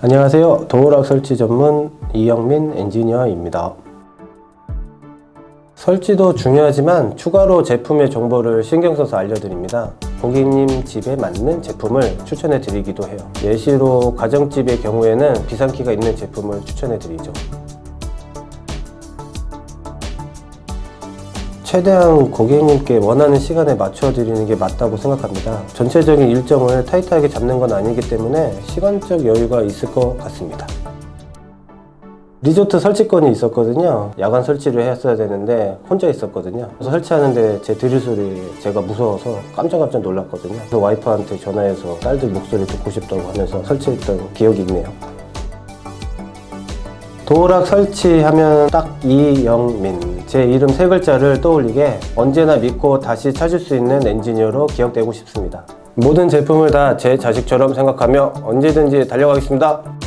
안녕하세요. 도어락 설치 전문 이영민 엔지니어입니다. 설치도 중요하지만 추가로 제품의 정보를 신경 써서 알려드립니다. 고객님 집에 맞는 제품을 추천해 드리기도 해요. 예시로 가정집의 경우에는 비상키가 있는 제품을 추천해 드리죠. 최대한 고객님께 원하는 시간에 맞춰 드리는 게 맞다고 생각합니다. 전체적인 일정을 타이트하게 잡는 건 아니기 때문에 시간적 여유가 있을 것 같습니다. 리조트 설치권이 있었거든요. 야간 설치를 했어야 되는데 혼자 있었거든요. 그래서 설치하는데 제 드릴 소리 제가 무서워서 깜짝깜짝 놀랐거든요. 그래서 와이프한테 전화해서 딸들 목소리 듣고 싶다고 하면서 설치했던 기억이 있네요. 도어락 설치하면 딱 이영민 제 이름 세 글자를 떠올리게 언제나 믿고 다시 찾을 수 있는 엔지니어로 기억되고 싶습니다. 모든 제품을 다 제 자식처럼 생각하며 언제든지 달려가겠습니다.